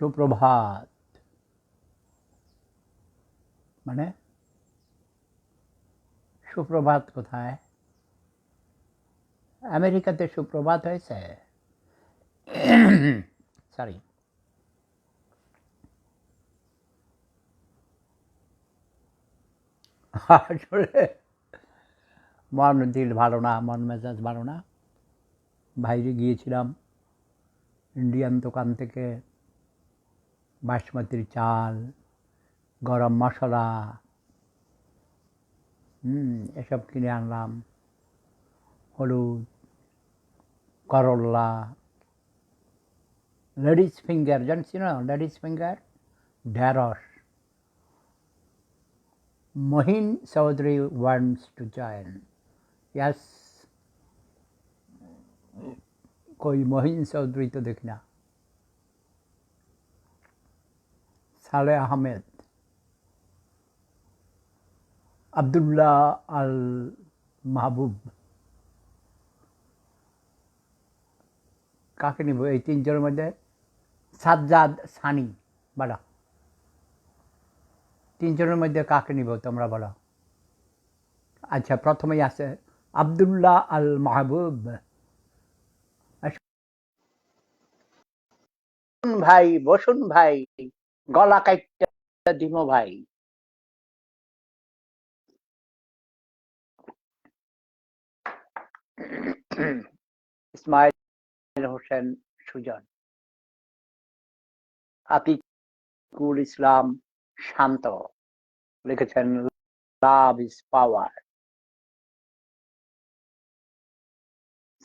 সুপ্রভাত। মানে সুপ্রভাত কোথায়? আমেরিকাতে সুপ্রভাত হয়েছে? সরি আসলে, মন দিল ভালো না, মন মেজাজ ভালো না। বাইরে গিয়েছিলাম, ইন্ডিয়ান দোকান থেকে বাসমতির চাল, গরম মশলা, হুম, এসব কিনে আনলাম। হলুদ করল্লা লেডিস ফিঙ্গার জানছি না, লেডিস ফিঙ্গার ঢ্যাঁড়স Mohin Chowdhury wants to join yes কই মহিন চৌধুরী তো দেখি না। সালে আহমেদ। আবদুল্লাহ আল মাহবুব কাকে নিব? এই তিনজনের মধ্যে সাজ্জাদ সানি বলো তিনজনের মধ্যে কাকে নিব তোমরা বলো? আচ্ছা প্রথমেই আছে আবদুল্লাহ আল মাহবুব ভাই, বসুন ভাই। গলা কাইটা দিম ভাই। ইসমাইল হোসেন সুজন। আতিকুল ইসলাম শান্ত। লিখেছেন, লাভ ইজ পাওয়ার।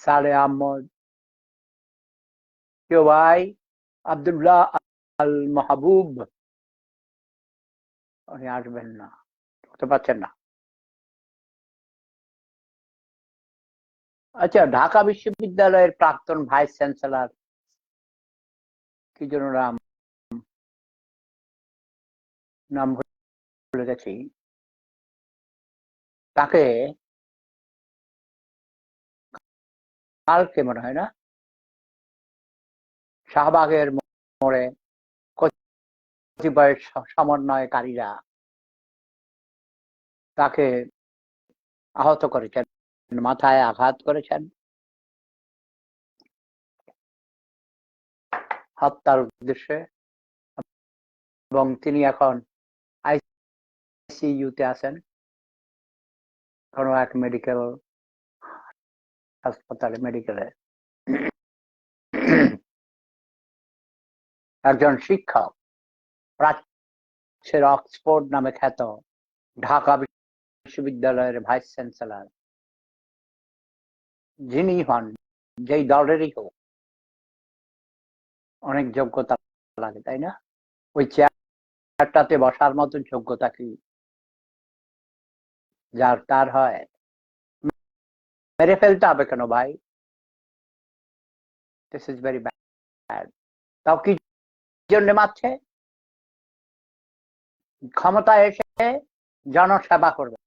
সালে আহমদ। কেউ ভাই? আবদুল্লাহ আল মাহবুব উনি আসবেন না পারছেন না। আচ্ছা ঢাকা বিশ্ববিদ্যালয়ের প্রাক্তন ভাইস চ্যান্সেলর কি জন্য নাম? নাম ভুলে গেছি। তাকে কালকে মনে হয় না? শাহবাগের মোড়ে কতিপয় সমন্বয়কারীরা তাকে আহত করেছেন, মাথায় আঘাত করেছেন। হত্যার উদ্দেশ্যে এবং তিনি এখন আইসিইউতে আছেন। কোনো এক মেডিকেল হাসপাতালে মেডিকেলে একজন শিক্ষক প্রাচ্যের অক্সফোর্ড নামে খ্যাত ঢাকা বিশ্ববিদ্যালয়ের ভাইস চ্যান্সেলর যিনি হন, যেই দলেরই হোক, অনেক যোগ্যতা লাগে, তাই না? ওই চেয়ারটাতে বসার মতন যোগ্যতা কি? যার তার হয়, মেরে ফেলতে হবে কেন ভাই? দিস ইজ ভেরি ব্যাড তাও কি জন্য মারছে? ক্ষমতা এসে জনসেবা করবে।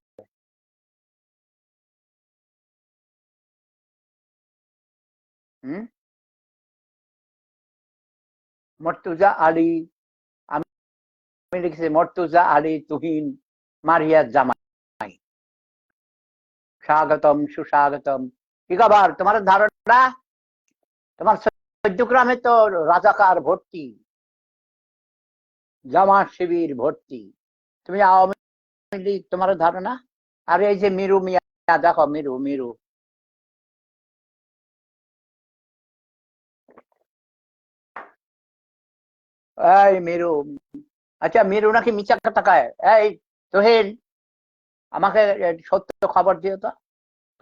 মর্তুজা আলী, আমি লিখেছি, মর্তুজা আলী তুহিন মারিয়া জামাই। স্বাগতম, সুস্বাগতম। কি খবর? তোমার ধারণা? তোমার চৌদ্দগ্রামে তো রাজাকার ভর্তি। জামাত শিবির ভর্তি। তুমি আওয়ামী লীগ তোমার ধারণা? আর এই যে মিরু মিয়া, দেখো মিরু মিরু। এই মিরু আচ্ছা মিরু নাকি মিচা টাকায় এই আমাকে সত্য খবর দিও তো।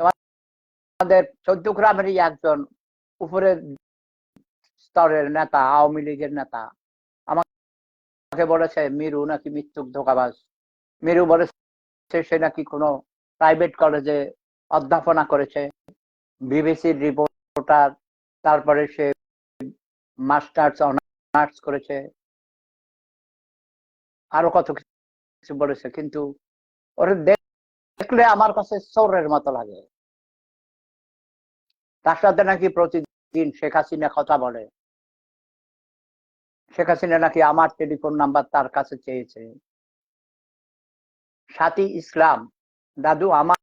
তোমাদের চৌদ্দ গ্রামেরই একজন উপরে স্তরের নেতা, আওয়ামী লীগের নেতা। আমাকে বলেছে, মিরু নাকি মৃত্যুক ধোকাবাজ? মিরু বলেছে, সে নাকি কোনো প্রাইভেট কলেজে অধ্যাপনা করেছে। বিবিসির রিপোর্টার তারপরে সে মাস্টার্স অনার্স করেছে। আরও কত কিছু বলেছে, কিন্তু ওর দেখলে আমার কাছে চোরের মতো লাগে। তার সাথে নাকি প্রতিদিন শেখ হাসিনা কথা বলে। শেখ হাসিনা নাকি আমার টেলিফোন নাম্বার তার কাছে চেয়েছে? সাথী ইসলাম, দাদু আমার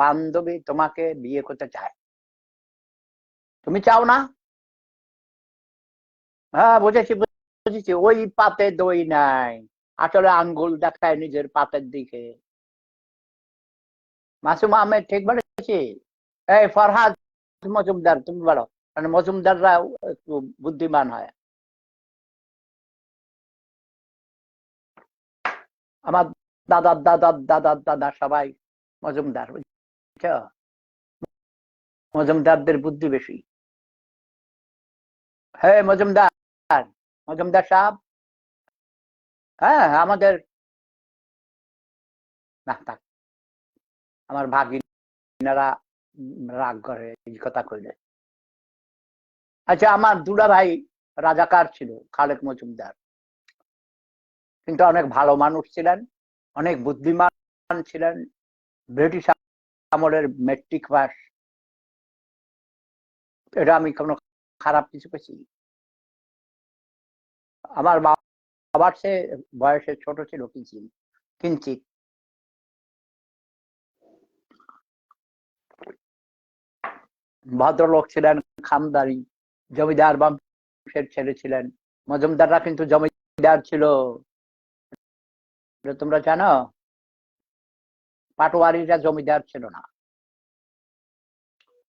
বান্ধবী তোমাকে বিয়ে করতে চায়। তুমি চাও না? হ্যাঁ বুঝেছি বুঝেছি, ওই পাতে দই নাই। আসলে আঙ্গুল দেখায় নিজের পাতের দিকে। মাসুম আহমেদ, ঠিক বলেছি? এই, ফরহাদ, মজুমদার, তুমি বলো। মানে মজুমদাররা একটু বুদ্ধিমান হয়। আমার দাদার দাদার দাদার দাদা সবাই মজুমদার, বুঝছ? মজুমদারদের বুদ্ধি বেশি। হ্যাঁ মজুমদার মজুমদার সাহেব। হ্যাঁ আমাদের না, থাক। আমার ভাগিনারা রাগ করে, এই কথা কইলে। আচ্ছা আমার দুলা ভাই রাজাকার ছিল, খালেক মজুমদার। কিন্তু অনেক ভালো মানুষ ছিলেন, অনেক বুদ্ধিমান ছিলেন, ব্রিটিশ আমলের মেট্রিক পাস। এটা আমি কোনো খারাপ কিছু পেয়েছি। আমার বাবার সে বয়সে ছোট ছিল কিঞ্চিত কিঞ্চিত ভদ্রলোক ছিলেন খামদারি জমিদার বংশের ছেলে ছিলেন। মজুমদাররা কিন্তু জমিদার ছিল। তোমরা জানো, পাটোয়ারিরা জমিদার ছিল না।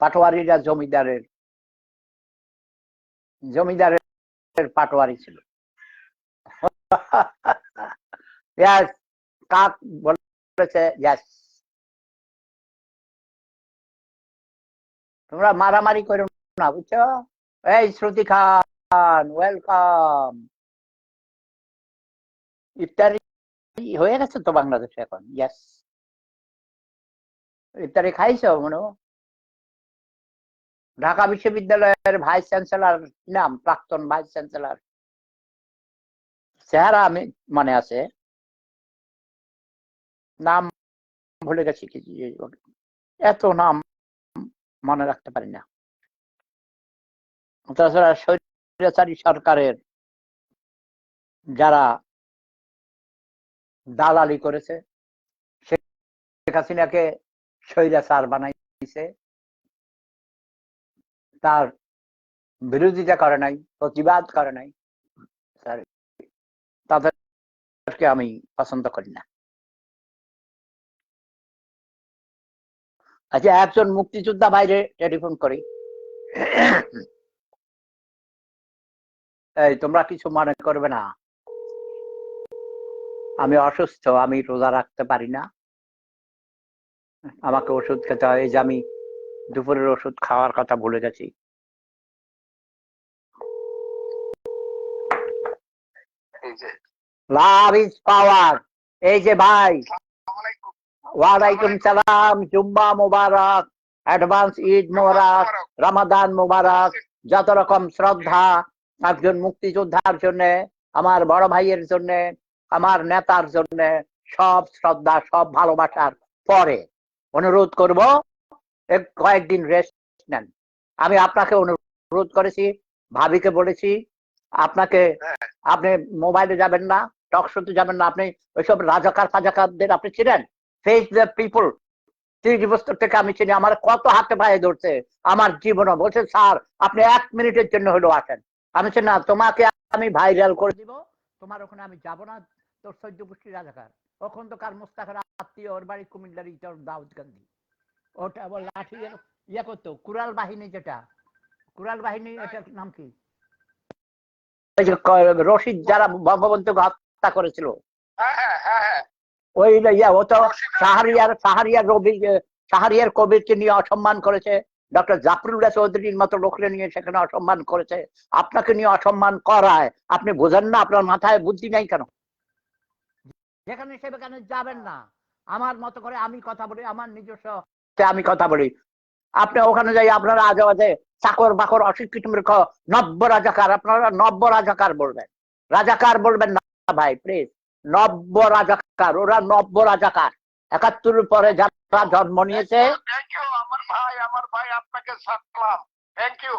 পাটোয়ারিরা জমিদারের জমিদারের পাটোয়ারি ছিল। কাক বলেছে তোমরা মারামারি করো না, বুঝছ? এই শ্রুতি খান ওয়েলকাম ইফতারি হয়ে গেছে তো বাংলাদেশে এখন ইয়াস ইফতারি খাইছো মনে? ঢাকা বিশ্ববিদ্যালয়ের ভাইস চ্যান্সেলর নাম, প্রাক্তন ভাইস চ্যান্সেলর চেহারা আমি মনে আছে। নাম ভুলে গেছি কি এত নাম মনে রাখতে পারি না। তাছাড়া সরকারের যারা দালালি করেছে। শেখ হাসিনাকে স্বৈরাচার বানাইছে। তার বিরোধিতা করে নাই, প্রতিবাদ করে নাই। তাদেরকে আমি পছন্দ করি না। আচ্ছা একজন মুক্তিযোদ্ধা বাইরে টেলিফোন করি। এই, তোমরা কিছু মনে করবে না। আমি অসুস্থ আমি রোজা রাখতে পারি না। আমাকে ওষুধ খেতে হয় এই যে আমি দুপুরের ওষুধ খাওয়ার কথা ভুলে গেছি। এই যে। Love is power. এই যে ভাই ওয়ালাইকুম সালাম জুম্মা মুবারক অ্যাডভান্স ঈদ মোবারক। রমাদান মুবারক যত রকম শ্রদ্ধা একজন মুক্তিযোদ্ধার জন্য আমার বড় ভাইয়ের জন্য আমার নেতার জন্য সব শ্রদ্ধা সব ভালোবাসার পরে অনুরোধ করব কয়েকদিন রেস্ট নেন। আমি আপনাকে অনুরোধ করেছি ভাবিকে বলেছি আপনাকে আপনি মোবাইলে যাবেন না টক শোতে যাবেন না আপনি ওইসব রাজাকার ফাজাকারদের আপনি ছিলেন ফেস দ্য পিপল ত্রিশ বছর থেকে আমি চিনি আমার কত হাতে পায়ে ধরছে আমার জীবনও বলছে স্যার আপনি এক মিনিটের জন্য হলেও আসেন। আমি না তোমাকে আমি ভাইরাল করে দিব তোমার ওখানে আমি যাব না তোর সহ্য পুষ্টি রাজাকার। ওখান তো কার মুস্তাফার আত্মীয় ওর বাড়ি কুমিল্লার ইটার দাউদ গান্ধী। ওটা আবার লাঠি ইয়ে- ইয়ে করতো কুরাল বাহিনী যেটা। কুরাল বাহিনী এটার নাম কি? রশিদ যারা বঙ্গবন্ধুকে হত্যা করেছিল। হ্যাঁ হ্যাঁ হ্যাঁ ওই ইয়া ও তো সাহারিয়ার সাহারিয়ার রবি সাহারিয়ার কবিরকে নিয়ে অসম্মান করেছে। ডক্টর জাফরুল্লাহ চৌধুরীর মতো লোকরে নিয়ে সেখানে অসম্মান করেছে। আপনাকে নিয়ে অসম্মান করায়। আপনি বোঝেন না আপনার মাথায় বুদ্ধি নাই কেন? যেখানে সেখানে যাবেন না? আমার মতো করে আমি কথা বলি, আমার নিজস্ব আমি কথা বলি। আপনি ওখানে যাই, আপনারা আজে বাজে চাকর বাকর অশিক্ষিত মূর্খ, নব্য রাজাকার, আপনারা নব্য রাজাকার বলবেন। রাজাকার বলবেন না, ভাই প্লিজ নব্য রাজাকার, ওরা নব্য রাজাকার। একাত্তর পরে যারা জন্ম নিয়েছে আমার ভাই আমার ভাই, আপনাকে থ্যাংক ইউ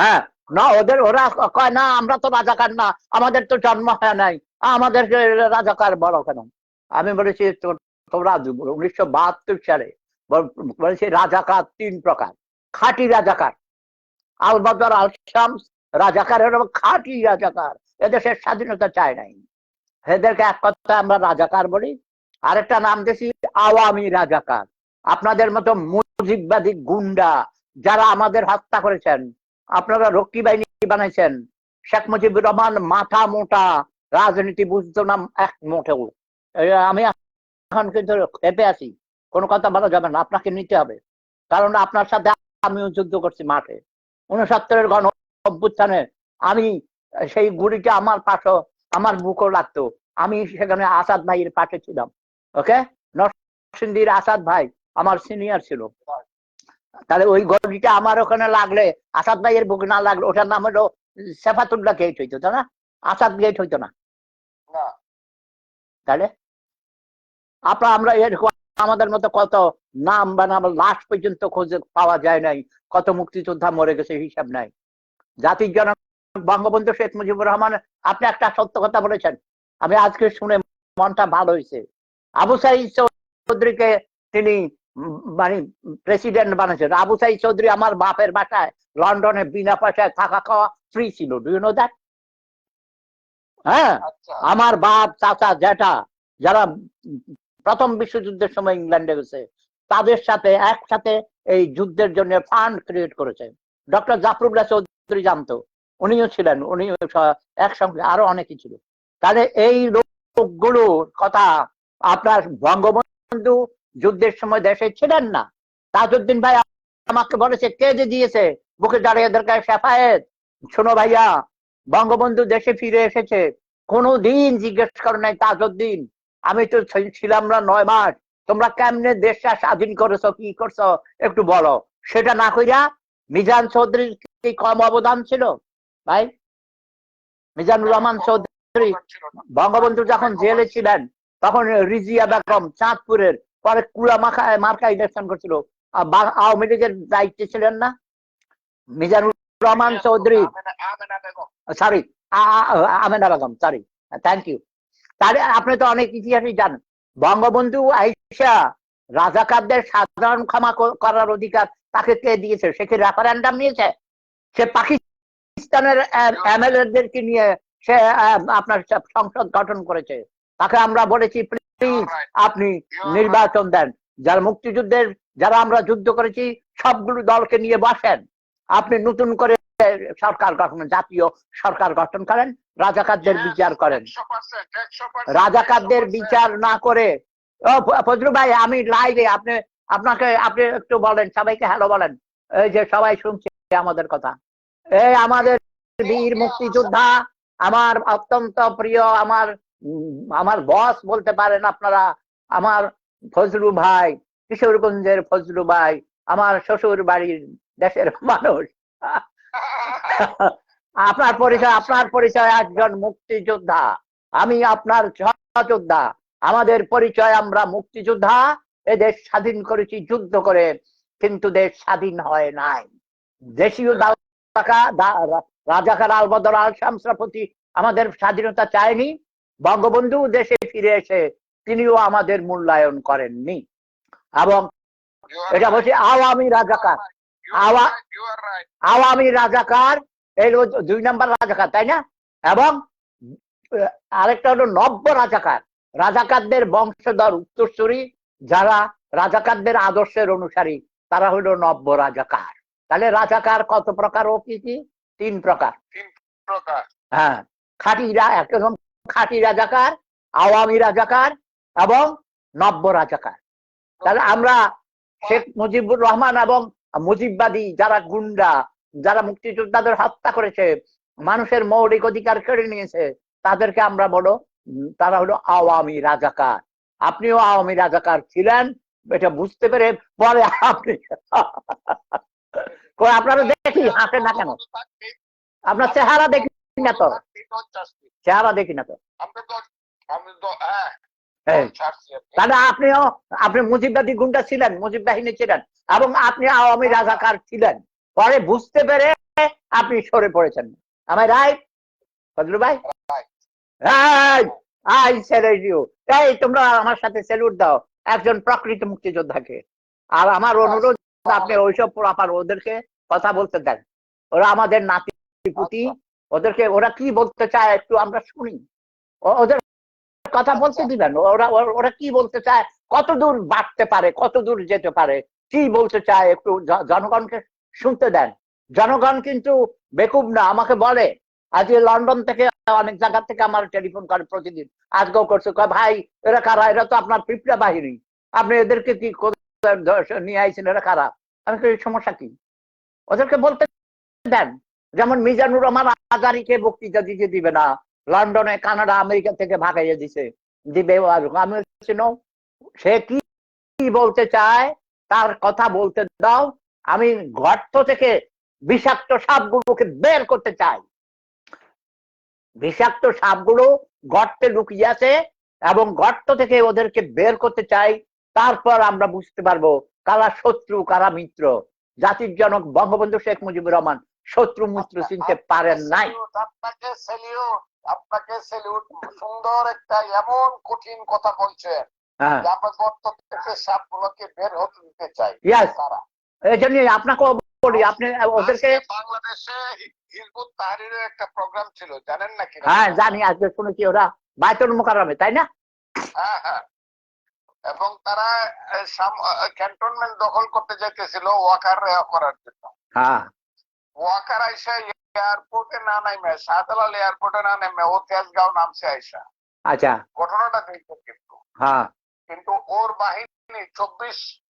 হ্যাঁ আমাদের তো জন্ম হয় নাই, আমাদের রাজাকার বড় কেন? আমি বলেছি তোমরা উনিশশো বাহাত্তর সালে বলেছি, রাজাকার তিন প্রকার, খাঁটি রাজাকার, আলবদর আল রাজাকার হলো খাঁটি রাজাকার, এদেশের স্বাধীনতা চায় নাই। এদেরকে এক কথা আমরা রাজাকার বলি। আরেকটা নাম দিয়েছি আওয়ামী রাজাকার। আপনাদের মতো মুজিববাদী গুন্ডা যারা আমাদের হত্যা করেছেন, আপনারা রক্ষী বাহিনী বানাইছেন, শেখ মুজিবুর রহমান মাথা মোটা রাজনীতি বুঝতো না, এক মোটেও। আমি এখন কিন্তু খেপে আছি, কোনো কথা বলা যাবে না, আপনাকে নিতে হবে। কারণ আপনার সাথে আমিও যুদ্ধ করছি মাঠে। উনসত্তরের গণ অভ্যুত্থানে আমি সেই গুড়িটা আমার পাশে, আমার বুকও লাগতো। আমি সেখানে আসাদ ভাইয়ের পাশে ছিলাম, ওকে? নরসিংদীর আসাদ ভাই আমার সিনিয়র ছিল। তাহলে ওই গলিটা আমার ওখানে লাগলে আসাদ ভাইয়ের বুক না লাগলে ওটার নাম হলো সেফাতুল্লাহ গেট হইতো তাই না আসাদ গেট হইতো না? তাহলে? আপনার আমরা এরকম আমাদের মতো কত নাম বানাম লাশ পর্যন্ত খোঁজে পাওয়া যায় নাই কত মুক্তিযোদ্ধা মরে গেছে হিসাব নাই। জাতির জনক বঙ্গবন্ধু শেখ মুজিবুর রহমান আপনি একটা সত্য কথা বলেছেন। আমি আজকে শুনে মনটা ভালো হয়েছে। আবু সাইদ চৌধুরীকে তিনি মানে প্রেসিডেন্ট বানিয়েছেন আবু সাইদ চৌধুরী আমার বাপের বাসায় লন্ডনে বিনা পয়সায় থাকা খাওয়া ফ্রি ছিল। ডু ইউ নো দ্যাট হ্যাঁ? আচ্ছা। আমার বাপ চাচা জ্যাঠা যারা প্রথম বিশ্বযুদ্ধের সময় ইংল্যান্ডে গেছে তাদের সাথে একসাথে এই যুদ্ধের জন্য ফান্ড ক্রিয়েট করেছে। ডক্টর জাফরুল্লাহ চৌধুরী জানতো। উনিও ছিলেন উনিও স- একসঙ্গে আরও অনেকে ছিল। তাহলে এই লোকগুলোর কথা আপনার বঙ্গবন্ধু যুদ্ধের সময় দেশে ছিলেন না। তাজউদ্দিন ভাই আমাকে বলেছে, কে যে দিয়েছে? বুকে দাঁড়িয়ে এদের গায়ে শেফায়েত শোনো ভাইয়া, বঙ্গবন্ধু দেশে ফিরে এসেছে। কোনো দিন জিজ্ঞেস করে নাই তাজউদ্দিন, আমি তো ছিলাম না নয় মাস। তোমরা কেমনে দেশটা স্বাধীন করেছ, কি করছ, একটু বলো। সেটা না কইরা মিজান চৌধুরীর কি কম অবদান ছিল? ভাই, মিজানুর রহমান চৌধুরী, বঙ্গবন্ধু যখন জেলে ছিলেন, তখন রিজিয়া বেগম চাঁদপুরের পরে কুড়া মাখা মার্কা ইলেকশন করছিল। আওয়ামী লীগের দায়িত্বে ছিলেন না। Mizanur Rahman Chowdhury. Sorry Amena Begum. Sorry thank you তাহলে আপনি তো অনেক ইতিহাসই জানেন। বঙ্গবন্ধু আইসা রাজাকারদের সাধারণ ক্ষমা করার অধিকার তাকে কে দিয়েছে? সে কি রেফারেন্ডাম নিয়েছে? সে পাকিস্তানের এমএলএদেরকে নিয়ে সে আপনার সংসদ গঠন করেছে। তাকে আমরা বলেছি. আপনি নির্বাচন দেন। যারা মুক্তিযুদ্ধের যারা আমরা যুদ্ধ করেছি সবগুলো দলকে নিয়ে বসেন। আপনি নতুন করে সরকার গঠন জাতীয় সরকার গঠন করেন রাজাকারদের বিচার করেন। 100%, 100%, রাজাকারদের বিচার না করে। ফজলু ভাই আমি লাইভে আপনি আপনাকে আপনি একটু বলেন সবাইকে হ্যালো বলেন। এই যে সবাই শুনছে আমাদের কথা। এই আমাদের বীর মুক্তিযোদ্ধা আমার অত্যন্ত প্রিয় আমার আমার বস বলতে পারেন আপনারা আমার ফজলু ভাই কিশোরগঞ্জের ফজলু ভাই আমার শ্বশুর বাড়ির দেশের মানুষ। আপনার পরিচয় আপনার পরিচয় একজন মুক্তিযোদ্ধা। আমি আপনার যোদ্ধা আমাদের পরিচয় আমরা মুক্তিযোদ্ধা। এ দেশ স্বাধীন করেছি যুদ্ধ করে কিন্তু দেশ স্বাধীন হয় নাই। দেশীয় রা- রাজাকার আলবদর আল শামসরা প্রতি আমাদের স্বাধীনতা চায়নি। বঙ্গবন্ধু দেশে ফিরে এসে তিনিও আমাদের মূল্যায়ন করেননি এবং এটা. বলছি আওয়ামী রাজাকার. আওয়ামী রাজাকার এই দুই নম্বর রাজাকার তাই না এবং আরেকটা হলো নব্য রাজাকার রাজাকারদের বংশধর উত্তরসূরি যারা রাজাকারদের আদর্শের অনুসারী তারা হলো নব্য রাজাকার তাহলে রাজাকার কত প্রকার ও কি কি তিন প্রকার প্রকার। হ্যাঁ খাঁটি রা- একদম খাঁটি রাজাকার, আওয়ামী রাজাকার এবং নব্য রাজাকার। তাহলে আমরা শেখ মুজিবুর রহমান এবং মুজিববাদী যারা গুন্ডা, যারা মুক্তিযোদ্ধাদের হত্যা করেছে, মানুষের মৌলিক অধিকার কেড়ে নিয়েছে, তাদেরকে আমরা বলো, তারা হলো আওয়ামী রাজাকার। আপনিও আওয়ামী রাজাকার ছিলেন, এটা বুঝতে পেরে পরে আপনি আপনারা দেখি হাসেন না কেন? আপনার চেহারা দেখি। না তো। চেহারা দেখি না তো। তাহলে আপনিও আপনি মুজিববাদী গুন্ডা ছিলেন মুজিব বাহিনী ছিলেন, এবং আপনি আওয়ামী রাজাকার ছিলেন। পরে বুঝতে পেরে আপনি সরে পড়েছেন। আমার রাইট ভাই. আই স্যালুট এই, তোমরা আমার সাথে স্যালুট দাও, একজন প্রকৃত মুক্তিযোদ্ধাকে। আর আমার অনুরোধ, আপনি ওইসব পোড়াপার ওদেরকে কথা বলতে দেন। ওরা আমাদের নাতি পুতি ওদেরকে, ওরা কি বলতে চায় একটু আমরা শুনি। ওদের কথা বলতে দিবেন। ওরা, ওরা- কি বলতে চায়? কত দূর বাড়তে পারে কত দূর যেতে পারে? কি বলতে চায় একটু জনগণকে শুনতে দেন। জনগণ কিন্তু বেকুব না, আমাকে বলে, আজকে লন্ডন থেকে অনেক জায়গা থেকে আমার টেলিফোন করে প্রতিদিন। আজকেও করছে। ভাই, এরা কারা? এরা তো আপনার পিঁপড়া বাহিনী। আপনি এদেরকে কি নিয়ে আইছেন? এরা কারা? আমি সমস্যা কি? ওদেরকে বলতে দেন। যেমন মিজানুর রহমান আজারিকে বক্তৃতা দিতে দিবে না, লন্ডনে, কানাডা, আমেরিকা থেকে ভাগাইয়ে দিছে, দিবে আমি সে কি বলতে চায়, তার কথা বলতে দাও, আমি গর্ত থেকে বিষাক্ত সাপগুলোকে বের করতে চাই। বিষাক্ত সাপগুলো গর্তে লুকিয়ে আছে এবং গর্ত থেকে ওদেরকে বের করতে চাই, তারপর আমরা বুঝতে পারব কারা শত্রু, কারা মিত্র। জাতির জনক বঙ্গবন্ধু শেখ মুজিবুর রহমান শত্রু মিত্র চিনতে পারেন নাই। আপনাকে স্যালিউট আপনাকে স্যালিউট সুন্দর একটা এমন কঠিন কথা বলছেন হ্যাঁ। আমরা গর্ত থেকে সাপগুলোকে বের হতে দিতে চাই। তারা। এই জন্য আপনাকেও বলি আপনি ওদেরকে বাংলাদেশে হিজবুত তাহরিরের একটা প্রোগ্রাম ছিল জানেন নাকি হ্যাঁ জানি আজকে শুনেছি ওরা বাইতুল মোকাররমে তাই না? হ্যাঁ হ্যাঁ। এবং তারা ক্যান্টনমেন্ট দখল করতে যাইতেছিল ওয়াকার করার জন্য। হ্যাঁ। ওয়াকার আইসা এয়ারপোর্টে না নামে শাহজালাল এয়ারপোর্টে না নামে ও তেজগাঁও নামছে আইসা। আচ্ছা। ঘটনাটা দেখতে কিন্তু। হ্যাঁ। কিন্তু ওর বাহিনী চব্বিশ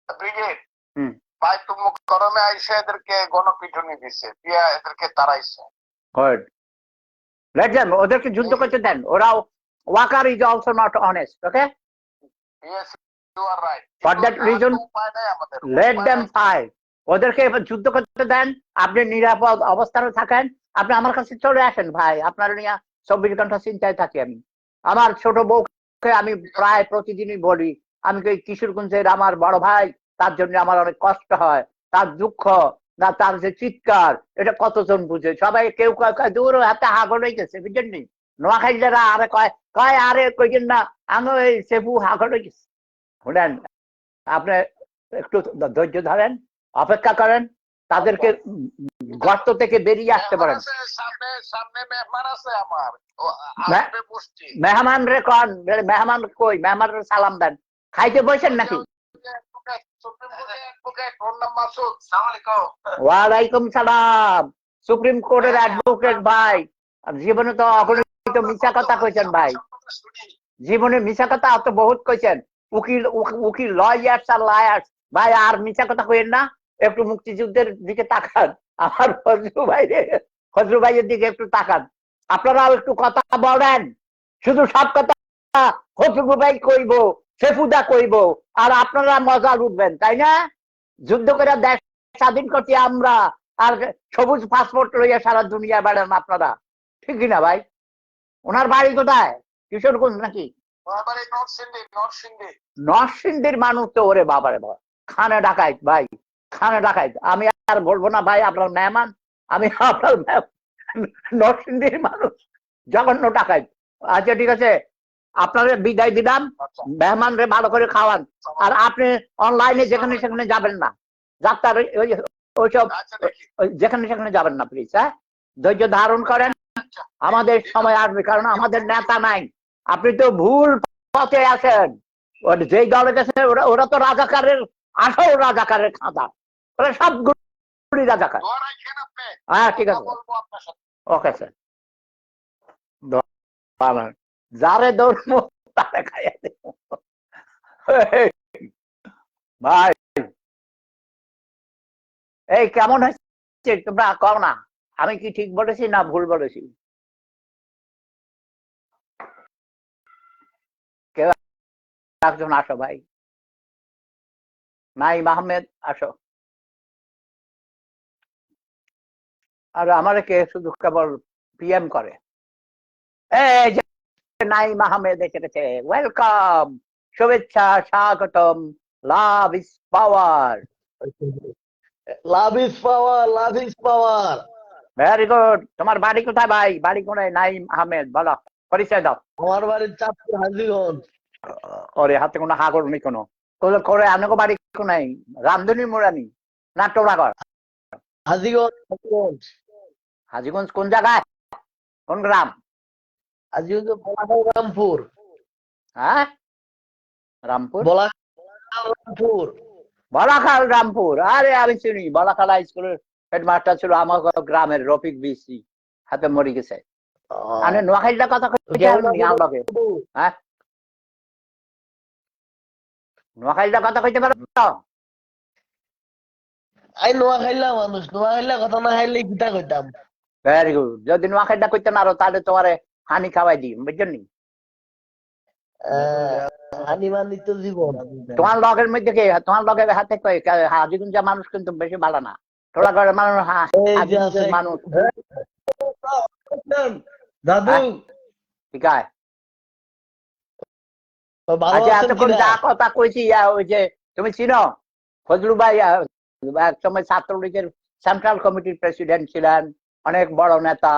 ব্রিগেড। বাইতুল মুকরমে আইসা এদেরকে গণপিটুনি দিছে দিয়া এদেরকে তারাইছে গুড লেট দেম ওদেরকে যুদ্ধ করতে দেন। ওরা Waker is also not honest okay yes you are right উপায় নাই আমাদের। লেট দেম ফাইট ওদেরকে যুদ্ধ করতে দেন, আপনি নিরাপদ অবস্থানে থাকেন। আপনি আমার কাছে চলে আসেন ভাই, আপনার নিয়ে চব্বিশ ঘণ্টা চিন্তায় থাকি আমি। আমার ছোট বউকে আমি প্রায় প্রতিদিনই বলি, আমি কিশোরগঞ্জের আমার বড় ভাই, তার জন্য আমার অনেক কষ্ট হয়, তার দুঃখ না, তার যে চিৎকার, এটা কতজন বুঝে? সবাই কেউ কয় দূর হাতে হাগল হয়ে গেছে বুঝলেন নি? যারা আরে কয় কয়, আরে কইছেন না আমি ওই সেবু হাগল হয়ে গেছে। শুনেন, আপনি একটু ধৈর্য ধরেন অপেক্ষা করেন তাদেরকে গর্ত থেকে বেরিয়ে আসতে পারেন। মেহমান পুষ্টি মেহমান রে কন? মেহমান কই? মেহমান সালাম দেন। খাইতে বসেন নাকি? ওয়ালাইকুম সালাম। সুপ্রিম কোর্টের অ্যাডভোকেট ভাই। জীবনে তো অগণিত মিশা কথা কইছেন ভাই। জীবনে মিশা কথা বহুত কইছেন। উকিল উকিল লয়ার্স আর লায়ার্স। ভাই আর মিশা কথা কইেন না। একটু মুক্তিযুদ্ধের দিকে তাকান। আমার ফজলু ভাই ফজলু ভাইয়ের দিকে একটু তাকান। আপনারাও একটু কথা বলেন। শুধু সব কথা ফজলু ভাই কইব সেফুদা কইব আর আপনারা মজা লুটবেন তাই না? যুদ্ধ করে দেশ স্বাধীন করছি আমরা আর সবুজ পাসপোর্ট লইয়া সারা দুনিয়া বেড়ান আপনারা। ঠিক কিনা ভাই? ওনার বাড়ি কোথায়? কিশোরগঞ্জ নাকি? নরসিংদীর মানুষ তো ওরে বাবারে বাবা। খানে ডাকাইত ভাই। খানে ডাকাইত আমি আর বলব না ভাই, আপনার মেহমান, আমি আপনার নরসিংদীর মানুষ, জঘন্য ডাকাইত আচ্ছা ঠিক আছে আপনাদের বিদায় দিলাম মেহমান রে ভালো করে খাওয়ান। আর আপনি অনলাইনে যেখানে সেখানে যাবেন না। যাত্রার ওই- ওই- ওইসব যেখানে সেখানে যাবেন না প্লিজ হ্যাঁ? ধৈর্য ধারণ করেন। আমাদের সময় আসবে, কারণ আমাদের নেতা নাই। আপনি তো ভুল পথে আছেন। যেই দলে গেছে, ওরা ওরা তো রাজাকারের, আসল রাজাকারের রাজাকার। দোয়া হ্যাঁ ঠিক আছে। Okay, sir. যারে ধর্ম খাইয়া ভাই। এই, কেমন হয়েছে? তোমরা কও না। আমি কি ঠিক বলেছি না ভুল বলেছি? একজন আসো, ভাই। নাইম আহমেদ, আসো। আর আমারে কে শুধু কেবল পিএম করে? এই নাইম আহমেদ এসে গেছে ওয়েলকাম শুভেচ্ছা স্বাগতম love is power love is power love is power very good তোমার বাড়ি কোথায় ভাই? বাড়ি কোথায় নাইম আহমেদ বলো পরিচয় দাও। আমার বাড়ির চাঁদপুর হাজিগঞ্জ। ওরে হাতে কোনো হাগর নেই কোনো করে আপনাকে বাড়ি কোনাই? রামধনী মোড়ানি না টোড়াগড় হাজিগঞ্জ হাজিগঞ্জ। হাজিগঞ্জ কোন জায়গায়? কোন গ্রাম? হাজিগঞ্জ বলাখাল রামপুর। হ্যাঁ? রামপুর? রামপুর। বলাখাল রামপুর। আরে আমি চিনি। বলাখাল হাই স্কুলের হেডমাস্টার ছিল আমার গ্রামের রফিক বিসি হাতে মরে গেছে। আমি নোয়াখালীটা কথা লগে। হ্যাঁ? নোয়াখালীটা কথা কইতে পারব আই নোয়াখাইলা মানুষ নোয়াখাইলা কথা না খাইলে কিতা কইতাম? ভেরি গুড যদি নোয়াখালীটা কইতে না তাহলে তোমারে হানি খাওয়াই দিই বুঝছেন নি? হানি মানি তো জীবন। তোমার লগের মধ্যে কি? তোমার লগের হাতে কই হাজিগুঞ্জ মানুষ কিন্তু বেশি ভালো না। তোরা ঘরের মানুষ। মানুষ। দাদু। হ্যাঁ? ঠিক আছে আচ্ছা এতক্ষণ যা কথা কইছি ইয়া, ওই যে তুমি চিনো? ফজলু ভাই এক সময় ছাত্রলীগের সেন্ট্রাল কমিটির প্রেসিডেন্ট ছিলেন অনেক বড় নেতা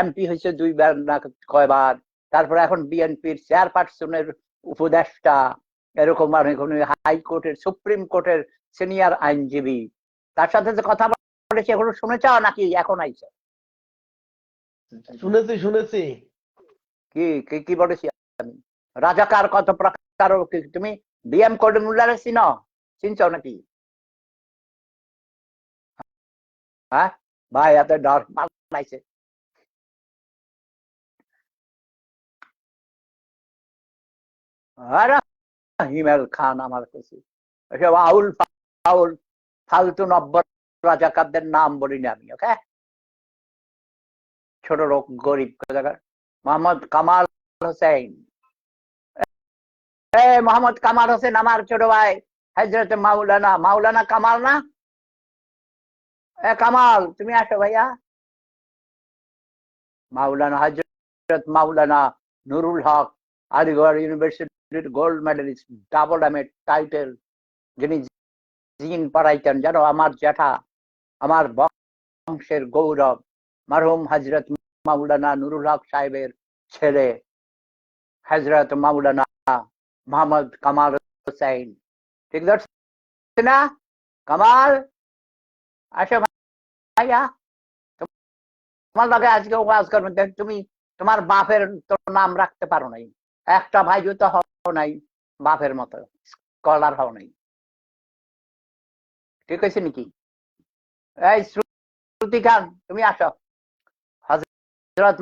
এমপি হয়েছে দুইবার না কয়বার তারপরে এখন বিএনপির চেয়ারপারসনের উপদেষ্টা এরকম অনেক হাইকোর্টের সুপ্রিম কোর্টের সিনিয়র আইনজীবী। তার সাথে যে কথা বলেছে এগুলো শুনেছ নাকি? এখন আইছে। শুনেছি শুনেছি। কি কি কি বলেছি আমি? রাজাকার কত প্রকার তুমি? বিএম করিমুল্লারে চিনো? চিনছ নাকি? হ্যাঁ? ভাই, এত ডর পালাইছে হিমেল খান আমার কাছে এসব আউল ফাউল ফালতু রাজাকারদের নাম বলি আমি, ওকে? ছোট লোক, গরিব মোহাম্মদ কামাল হোসেন। মোহাম্মদ কামাল হোসেন আমার ছোট ভাই। হজরত মাওলানা মাওলানা কামাল না? কামাল, তুমি আসো ভাইয়া। মাওলানা হজরত মাওলানা নুরুল হক, আলিগড় ইউনিভার্সিটির gold medalist double M title যিনি জিন পড়াইতেন জানো? আমার জ্যাঠা, আমার বংশের গৌরব, মারহুম হজরত মাওলানা নুরুল হক সাহেবের ছেলে হজরত মাওলানা মোহাম্মদ কামাল হোসেন। ঠিক ধরছি না? কামাল? তোমার লগে আজকে ওয়াজ করবেন দেখ তুমি তোমার বাপের নাম রাখতে পারো নাই। একটা ভাই তো হও নাই, বাপের মতো স্কলার হও নাই। ঠিক আছে নাকি? এই শ্রুতি খান, তুমি আসো। হজরত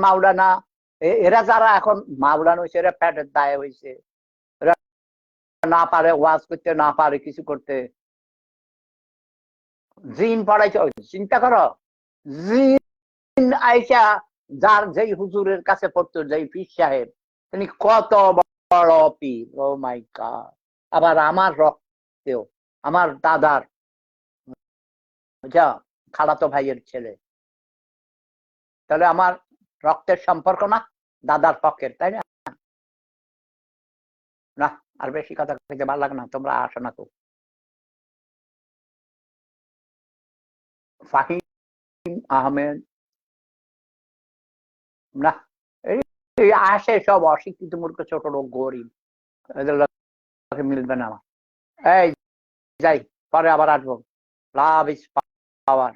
এরা যারা এখন মাওলানা হয়েছে এরা প্যাটের দায়ে হয়েছে না পারে ওয়াজ করতে, না পারে কিছু করতে। জিন পড়াইছে চিন্তা করো, জিন আইসা যার যেই হুজুরের কাছে পড়তো, যেই পীর সাহেব, তিনি কত বড় পীর, ও মাই আবার আমার রক্তেও, আমার দাদার বুঝা খালাতো ভাইয়ের ছেলে। তাহলে আমার রক্তের সম্পর্ক না, দাদার পক্ষের, তাই না? আর বেশি কথা ভালো লাগে না, তোমরা আসো না তো ফাহিম আহমেদ। না আসে সব অশিক্ষিত মূর্খ, ছোট লোক, গরিব। এদের মিলবে না আমার। এই, যাই, পরে আবার আসব। Love is power.